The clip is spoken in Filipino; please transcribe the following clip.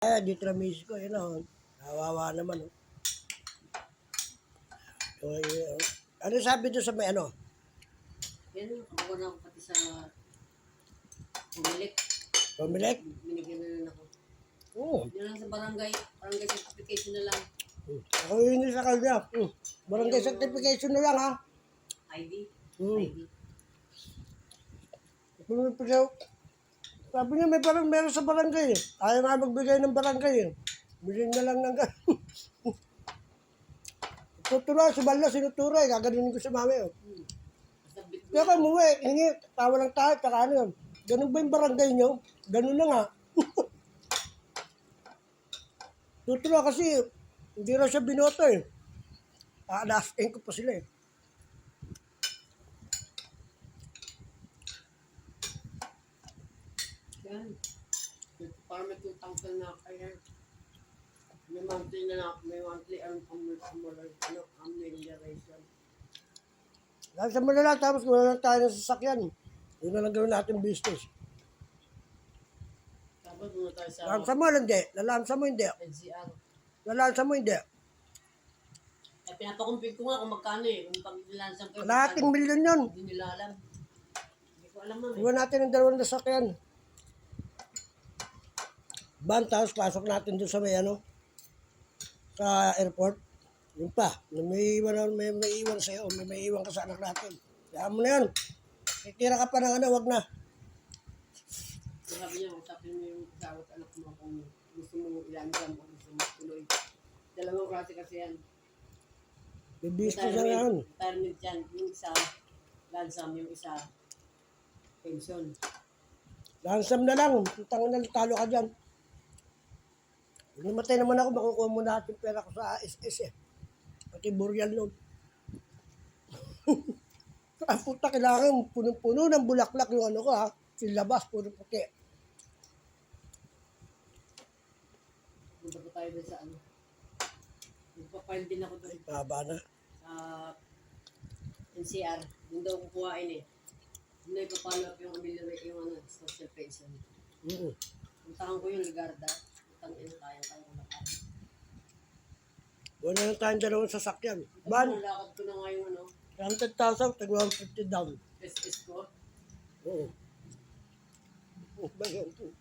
Eh, dito na miss ko, yun o. Kawawa naman, oh. So, yun, oh. Ano sabi doon sa may ano? Yan, ako na ako pati sa Bumilik. Pumilek? Binigyan na lang ako. Oo. Yan lang sa barangay. Barangay certification na lang. Hmm. Ako yun sa kanya. Hmm. Barangay certification na lang, ha? ID. Hmm. ID. Pumipigyaw. Sabi niya, may parang meron sa barangay. eh. Ayaw nga magbigay ng barangay. Eh. Bilhin na lang ng gano'n. Tutuloy, si Balla, sinuturay. Gaganunin ko si mami. Oh. Kaya ka umuwi, hingi, tawa lang tayo, tsaka ano yun. Ganun ba yung barangay nyo? Ganun na nga. Tutuloy kasi, hindi raw siya binoto eh. Aalaskin ko pa sila eh. Yan. Para may 2,000 na kaya. May monthly na na, may monthly ang ano, amelioration. Dahil sa malala, tapos kung wala lang tayo ng sasakyan. Yun na lang gawin natin business. Tapos muna tayo sa Lalamsa mo, hindi. Lalamsa mo, hindi. NCR. Lalamsa mo, hindi. Eh, pinapakumpit ko nga kung magkano eh. Kung pag nilansang ko. Kalahating milyon yun. Hindi nila alam. Hindi ko alam ma'am eh. Iwan natin ang dalawang sasakyan. Ban, tapos pasok natin doon sa may ano, sa airport. Yun pa, na may iwan, may, may iwan sa'yo, may may iwan ka sa anak natin. Kaya mo na yan. Titira ka pa ng ano, wag na. Sabi niya, usapin mo yung asawa at anak mo kung gusto mo ilanjam o gusto mo tuloy. Dalawang klase kasi yan. May business na yan. Retirement yan. Yung isa, lansam. Yung isa, pension. Lansam na lang. Tang na talo ka dyan. Namatay naman ako, makukuha mo lahat yung pera ko sa SS eh. Pati burial nun. Ang puta, kailangan punong-puno ng bulaklak yung ano ko ha. Silabas, puro puti. Punta po tayo doon sa ano. Nagpa-file din ako doon Haba na. sa NCR. Yung daw kukuhain eh. Yung na ipapalo up yung amelioration yung ano, social pension. Mm. Puntahan ko yung Ligarda. Ko na lang tayong dalawang sasakyan. Ban, Nalakad ko na nga yung ano, 100,000, tag 150 down. SS ko. Oo. Oh, ba? Yep, yep.